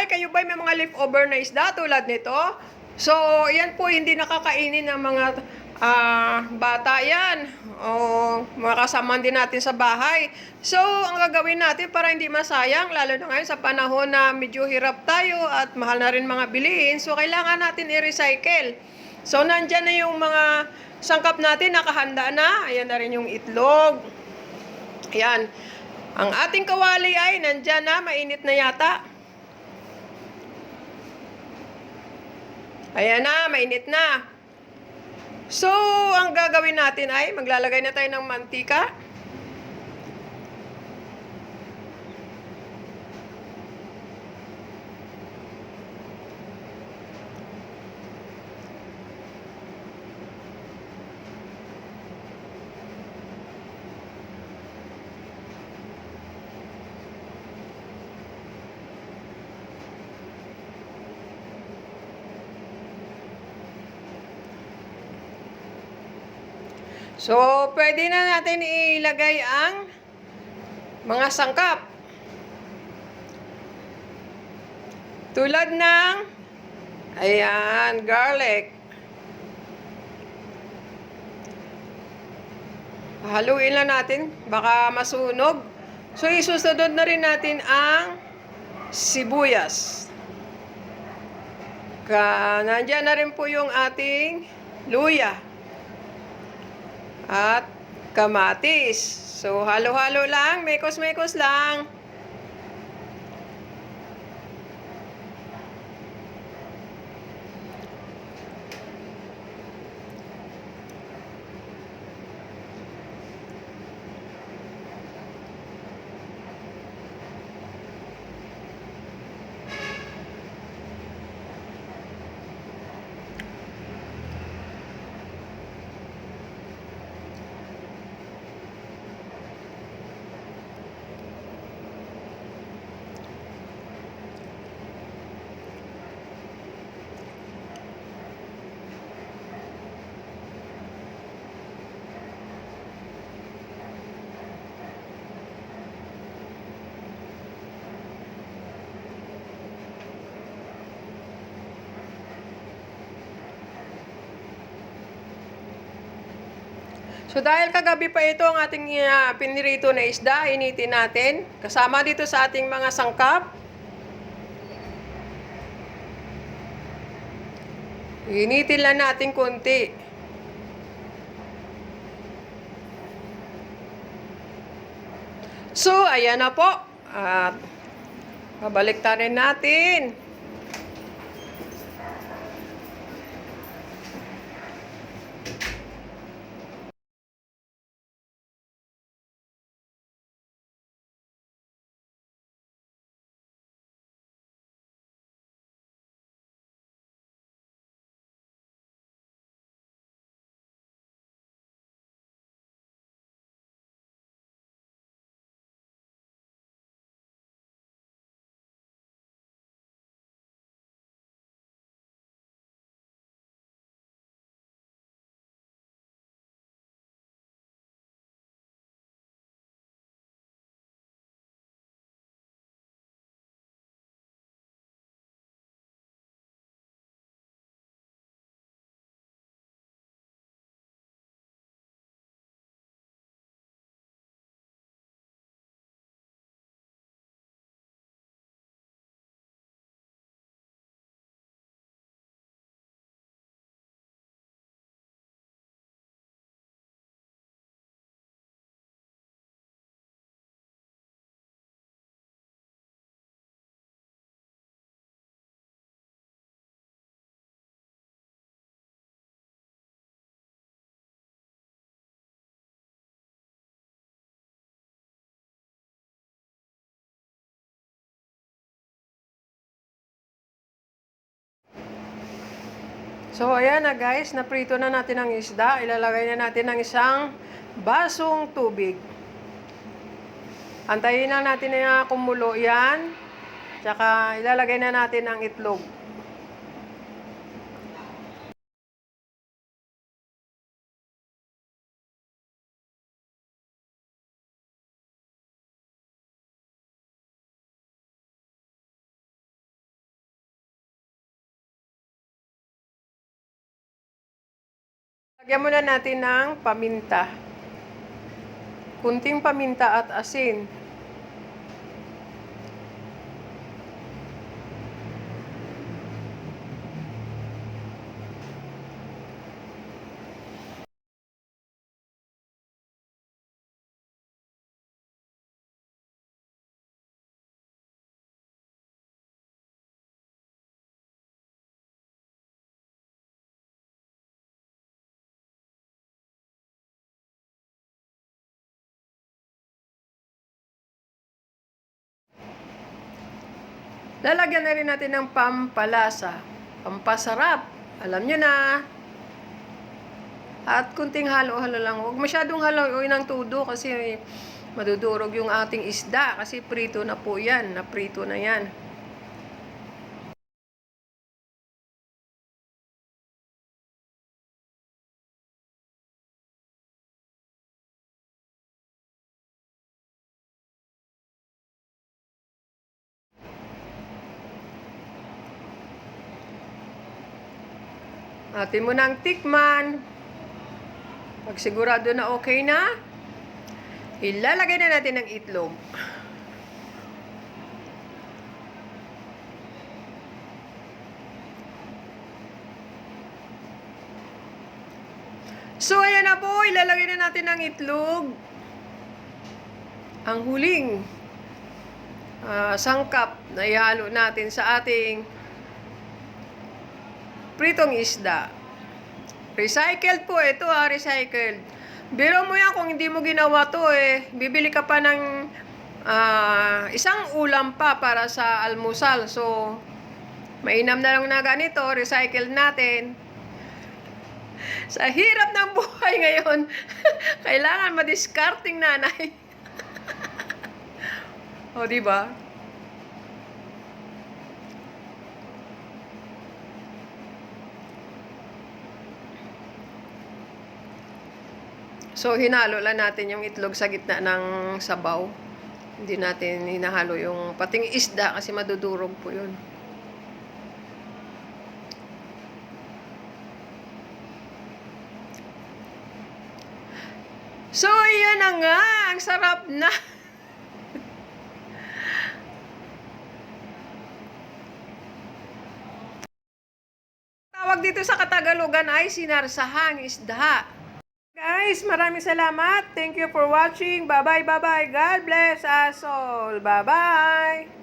Ay, kayo ba may mga leftover na isda tulad nito? So, yan po hindi nakakainin ng mga ah, bata yan. O mga kasama din natin sa bahay. So, ang gagawin natin para hindi masayang, lalo na ngayon sa panahon na medyo hirap tayo at mahal na rin mga bilihin, so kailangan natin i-recycle. So, nandyan na yung mga sangkap natin, nakahanda na. Ayan na rin yung itlog. Ayan. Ang ating kawali ay nandyan na, mainit na yata. Ayan na, mainit na. So, ang gagawin natin ay maglalagay na tayo ng mantika. So, pwede na natin ilagay ang mga sangkap. Tulad ng, ayan, garlic. Haluin lang natin, baka masunog. So, isusunod na rin natin ang sibuyas. Ka, nandyan na rin po yung ating luya at kamatis. So, halo-halo lang, mekos-mekos lang. So dahil kagabi pa ito ang ating uh, pinirito na isda, initin natin. Kasama dito sa ating mga sangkap. Initin lang natin konti. So, ayan na po. At babaliktarin natin. So, ayan na guys, naprito na natin ang isda. Ilalagay na natin ng isang basong tubig. Antayin na natin na kumulo yan. Tsaka ilalagay na natin ang itlog. Lagyan muna natin ng paminta. Kunting paminta at asin. Lalagyan na rin natin ng pampalasa, pampasarap. Alam nyo na. At kunting halo-halo lang. Huwag masyadong haluin ng tudo kasi madudurog yung ating isda kasi prito na po yan. Naprito na yan. Atin mo ng tikman. Pag sigurado na okay na, ilalagay na natin ng itlog. So, ayan na po. Ilalagay na natin ng itlog. Ang huling ah, sangkap na ihalo natin sa ating pritong isda. Recycled po ito ha, recycled. Biro mo yan kung hindi mo ginawa to eh. Bibili ka pa ng ah, isang ulam pa para sa almusal. So, mainam na lang na ganito, recycled natin. Sa hirap ng buhay ngayon, kailangan madiscarding nanay. o, di ba? So, hinalo lang natin yung itlog sa gitna ng sabaw. Hindi natin hinahalo yung pating isda kasi madudurog po yun. So, yun na nga. Ang sarap na. Tawag dito sa Katagalugan ay sinarsahang isda. Guys, maraming salamat. Thank you for watching. Bye-bye, bye-bye. God bless us all. Bye-bye.